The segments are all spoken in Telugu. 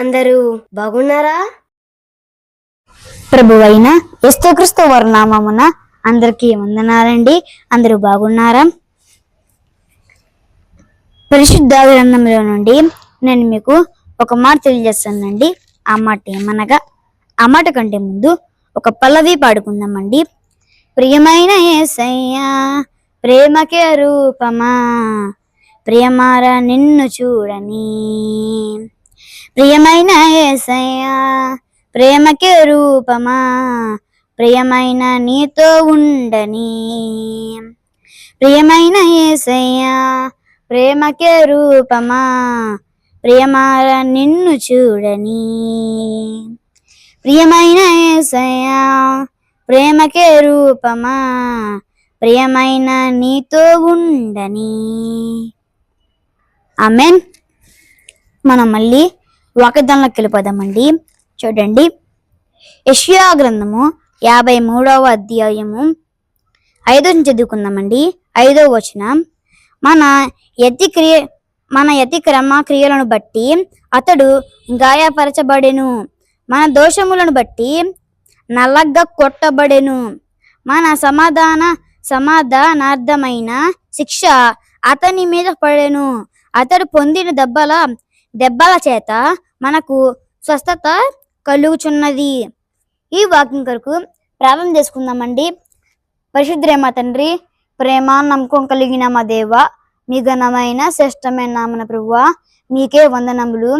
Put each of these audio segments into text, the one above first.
అందరూ బాగున్నారా? ప్రభువైన యేసుక్రీస్తు వర్ణామమున అందరికి అందరికీ వందనాలండి. అందరూ బాగున్నారా? పరిశుద్ధ గ్రంథంలో నుండి నేను మీకు ఒక మాట తెలియజేస్తానండి. ఆ మాట ఏమనగా ఆ మాట కంటే ముందు ఒక పల్లవి పాడుకుందామండి. ప్రియమైన ఏసయ్యా ప్రేమకే రూపమా ప్రియమారా నిన్ను చూడని. ప్రియమైన ఏసయ్యా ప్రేమకే రూపమా ప్రియమైన నీతో ఉండని. ప్రియమైన ఏసయ్యా ప్రేమకే రూపమా ప్రియమార నిన్ను చూడని. ప్రియమైన ఏసయ్యా ప్రేమకే రూపమా ప్రియమైన నీతో ఉండని. అమెన్ మనం మళ్ళీ వాకిద్దంలోకి వెళ్ళిపోదామండి. చూడండి. యష్యా గ్రంథము యాభై మూడవ అధ్యాయము ఐదో నుంచి చదువుకుందామండి. ఐదో వచనం. మన యతి క్రియ మన యతి క్రమ క్రియలను బట్టి అతడు గాయపరచబడెను. మన దోషములను బట్టి నల్లగ్గా కొట్టబడెను. మన సమాధాన సమాధానార్థమైన శిక్ష అతని మీద పడెను. అతడు పొందిన దెబ్బల దెబ్బల చేత మనకు స్వస్థత కలుగుచున్నది. ఈ వాక్యం కొరకు ప్రారంభం చేసుకుందామండి. పరిశుద్ధ్రేమ తండ్రి ప్రేమ నమ్మకం కలిగిన మా దేవ మీ ఘనమైన శ్రేష్టమైన నామన ప్రభువ మీకే వందనములు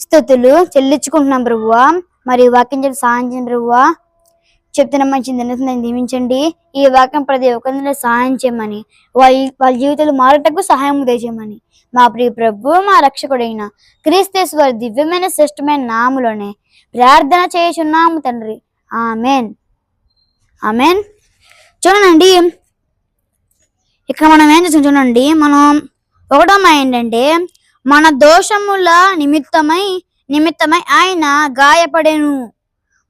స్థుతులు చెల్లించుకుంటున్నాం ప్రభువ. మరి వాకింగ్ వాక్యం చెప్పి సాధించిన ప్రభువ చెప్తున్న మంచి నిన్నతనని దీవించండి. ఈ వాక్యం ప్రతి ఒక్కరిని సహాయం చేయమని వాళ్ళ వాళ్ళ జీవితాలు మారటకు సహాయం దయచేయమని. మా ప్రియ ప్రభు మా రక్షకుడైన క్రీస్తేశ్వరి దివ్యమైన శ్రేష్టమైన నాములోనే ప్రార్థన చేస్తున్నాము తండ్రి. ఆమెన్. ఆమెన్. చూడండి. ఇక్కడ మనం ఏం చేసాం చూడండి. మనం ఒకటమ్మ ఏంటంటే మన దోషముల నిమిత్తమై నిమిత్తమై ఆయన గాయపడేను.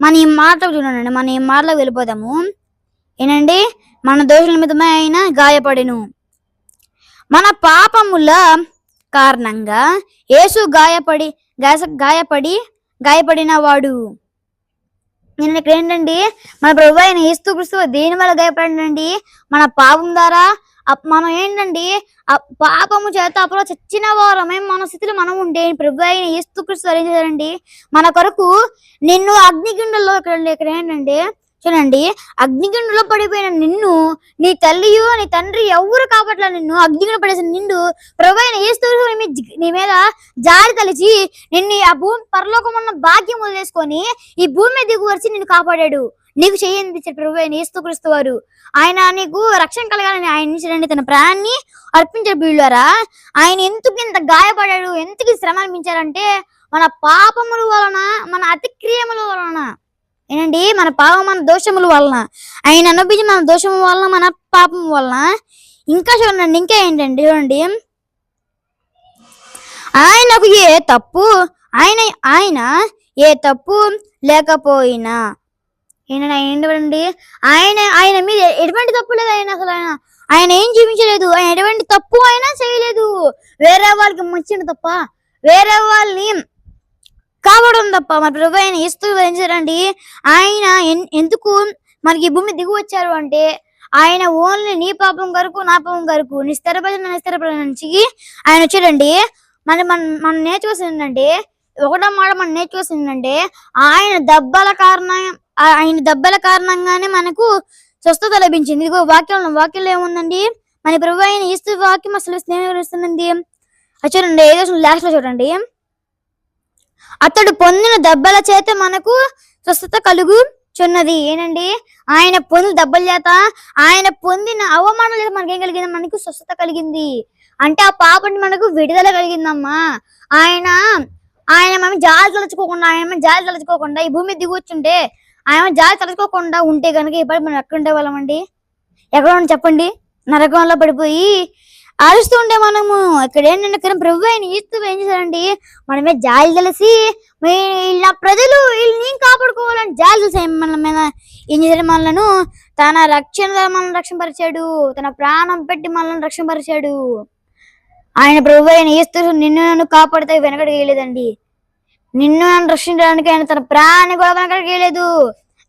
మన ఈ మాటలు చూడండి మన ఈ మాటలకు వెళ్ళిపోదాము. ఏంటండి మన దోషుల నిమిత్తమై ఆయన గాయపడెను. మన పాపముల కారణంగా యేసు గాయపడి గాయ- గాయపడి గాయపడిన వాడు. నేను ఇక్కడ ఏంటండి? మన ప్రభు ఆయన యేసు దేని వల్ల గాయపడండి మన పాపం ద్వారా మనం ఏంటండి పాపము చేత అప్పుడు చచ్చిన వారమే మన స్థితిలో మనం ఉండే ప్రభు అయిన యేసు క్రీస్తు చేశారండి? మన కొరకు నిన్ను అగ్నిగుండంలో ఇక్కడ ఇక్కడ ఏంటంటే చూడండి అగ్నిగుండంలో పడిపోయిన నిన్ను నీ తల్లియు నీ తండ్రి ఎవరు కాపట్ల నిన్ను. అగ్నిగుండ పడేసిన నిన్ను ప్రభు అయిన నీ మీద- జారి తలిచి నిన్ను ఆ భూమి పరలోకం ఉన్న భాగ్యం వదిలేసుకొని ఈ భూమి మీద దిగువరిచి నిన్ను కాపాడాడు. నీకు చేయండి ఇచ్చాడు ప్రభు ఆయన యేసుక్రీస్తు వారు. ఆయన నీకు రక్షణ కలగాలని ఆయన ఇచ్చినండి తన ప్రాణాన్ని అర్పించాడు బిళ్ళారా ఆయన ఎందుకు ఇంత గాయపడాడు? ఎందుకు శ్రమ అనిపించారంటే మన పాపముల వలన మన అతిక్రియముల వలన. ఏంటండి? మన పాపం మన దోషముల వలన. ఆయన అనుభవించి మన దోషము వలన మన పాపం వలన. ఇంకా చూడండి ఇంకా ఏంటండి చూడండి. ఆయనకు ఏ తప్పు ఆయన ఆయన ఏ తప్పు లేకపోయినా. ఈయన ఏంటండి ఆయన ఆయన మీద ఎటువంటి తప్పు లేదు ఆయన అసలు ఆయన. ఆయన ఏం చూపించలేదు ఆయన ఎటువంటి తప్పు అయినా చేయలేదు. వేరే వాళ్ళకి మంచిన తప్ప వేరే వాళ్ళని కావడం తప్ప మన ప్రభు ఆయన ఇస్తూ వహించారండి ఆయన ఎందుకు మనకి భూమి దిగు వచ్చారు అంటే ఆయన ఓన్లీ నీ పాపం కొరకు నా పాపం కొరకు నీ స్థిరపడిన నుంచి ఆయన వచ్చాడండి. మన మన మనం నేర్చుకోవాల్సిందంటే ఒకటో మాట మనం నేర్చుకోవాల్సిందంటే ఆయన దెబ్బల కారణం ఆ- ఆయన దెబ్బల కారణంగానే మనకు స్వస్థత లభించింది. ఇదిగో వాక్యం వాక్యంలో ఏముందండి? మన ప్రభు ఆయన ఇస్తూ వాక్యం అసలు స్నేహితుస్తుంది చూడండి ఏదో లాస్ట్లో చూడండి. అతడు పొందిన దెబ్బల చేత మనకు స్వస్థత కలుగు చున్నది ఏనండి? ఆయన పొందిన దెబ్బల చేత ఆయన పొందిన అవమానం చేత మనకి కలిగింది? మనకు స్వస్థత కలిగింది. అంటే ఆ పాపని మనకు విడుదల కలిగిందమ్మా. ఆయన ఆయన మనం జాలి తలుచుకోకుండా ఆయన జాలి తలుచుకోకుండా ఈ భూమి దిగి ఆయన జాలి తలుచుకోకుండా ఉంటే కనుక ఇప్పటి మనం ఎక్కడ ఉండే వాళ్ళమండి ఎక్కడ ఉండి చెప్పండి? నరకంలో పడిపోయి అరుస్తూ ఉండే మనము ఇక్కడ ఏంటంటే ఇక్కడ ప్రభు ఆయన ఈస్తూ ఏం చేశారండి మనమే జాలి తెలిసి వీళ్ళ ప్రజలు వీళ్ళని కాపాడుకోవాలని జాలి తెలిసి మన మీద ఏం చేశాడు మనలను తన రక్షణ మనల్ని రక్షణపరిచాడు. తన ప్రాణం పెట్టి మనల్ని రక్షణపరిచాడు. ఆయన ప్రభు ఆయన ఈస్తూ నిన్ను నన్ను కాపాడితే వెనకడికి వేయలేదండి. నిన్ను నన్ను రక్షించడానికి ఆయన తన ప్రాణి కూడా వెనకడికి లేదు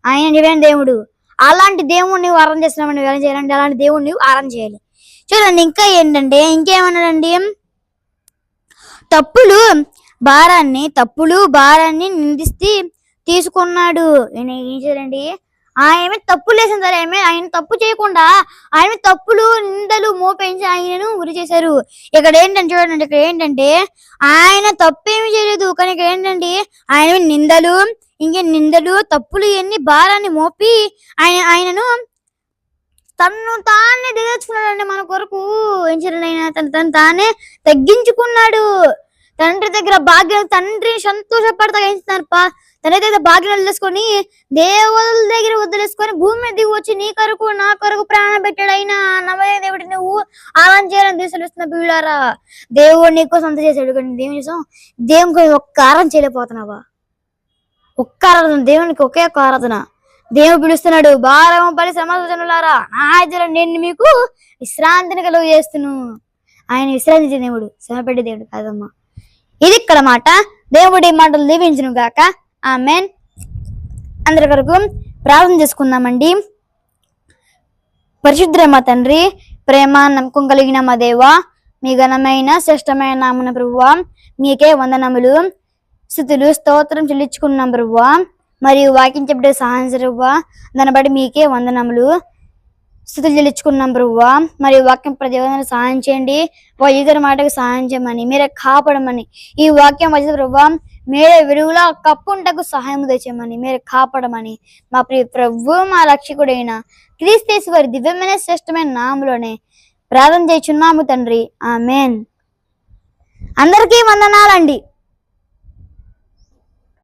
ఆయన నివేన దేవుడు. అలాంటి దేవుడిని నువ్వు ఆరాధన చేస్తున్నావు. నువ్వు చేయాలంటే అలాంటి దేవుడిని నువ్వు ఆరాధన చేయాలి. చూడండి ఇంకా ఏంటంటే ఇంకేమన్నాడండి? తప్పులు భారాన్ని తప్పులు భారాన్ని నిందిస్తే తీసుకున్నాడు. ఈయన ఏం చేయాలండి ఆయన తప్పు లేసిన సరే ఆమె ఆయన తప్పు చేయకుండా ఆయన తప్పులు నిందలు మోపించి ఆయనను గురి చేశారు. ఇక్కడ ఏంటంటే చూడండి ఇక్కడ ఏంటంటే ఆయన తప్పేమి చేయలేదు. కానీ ఇక్కడ ఏంటంటే ఆయన నిందలు ఇంకే నిందలు తప్పులు ఇవన్నీ భారాన్ని మోపి ఆయన ఆయనను తను తానే దిగచ్చుకున్నాడండి మన కొరకు ఏం చేయాలి తను తను తానే తగ్గించుకున్నాడు. తండ్రి దగ్గర భాగ్యం తండ్రిని సంతోషపడతా ఎంచుతున్నారు పా. తండ్రి దగ్గర భాగ్యం వదిలేసుకొని దేవుల దగ్గర వదిలేసుకొని భూమి మీద దిగి వచ్చి నీ కొరకు నా కొరకు ప్రాణం పెట్టాడు అయినా. నమ్మదే దేవుడి నువ్వు ఆనందం చేయాలని తీసుకొస్తున్న బిళ్ళారా? దేవుడు నీకోసం అంత చేశాడు కానీ దేవుని కోసం దేవునికి ఒక్క ఆరం చేయలేకపోతున్నావా? ఒక్క ఆరాధన దేవునికి ఒకే ఒక్క ఆరాధన. దేవుడు పిలుస్తున్నాడు భారం పడి సమాధానారా నా ఇద్దరు నేను మీకు విశ్రాంతిని కలుగు చేస్తును. ఆయన విశ్రాంతి దేవుడు శ్రమపెట్టే దేవుడు కాదమ్మా. ఇది ఇక్కడ మాట. దేవుడి మాటలు దీవించును గాక. ఆమెన్. అందరి కొరకు ప్రార్థన చేసుకుందామండి. పరిశుద్ర మా తండ్రి ప్రేమ నమ్మకం కలిగిన మా దేవ మీ ఘనమైన శ్రేష్టమైన నామన ప్రభువ మీకే వందనములు స్థుతులు స్తోత్రం చెల్లించుకున్నాం ప్రభువ. మరియు వాక్యం చెప్పే సహాయం ప్రభువ దాన్ని బట్టి మీకే వందనములు. స్థుతులు చెల్లించుకున్నాం ప్రభువ మరియు వాక్యం ప్రతివేదన సహాయం చేయండి. వైద్యుల మాటకు సహాయం చేయమని మీరే కాపాడమని. ఈ వాక్యం వచ్చే ప్రభు మీరే విరుగులా కప్పుంటకు సహాయం తెచ్చామని మీరే కాపాడమని. మా ప్రియ ప్రభు మా రక్షకుడైన క్రీస్తేశ్వరి దివ్యమైన శ్రేష్టమైన నామలోనే ప్రార్థన చేస్తున్నాము తండ్రి. ఆమెన్. అందరికీ వందనాలండి.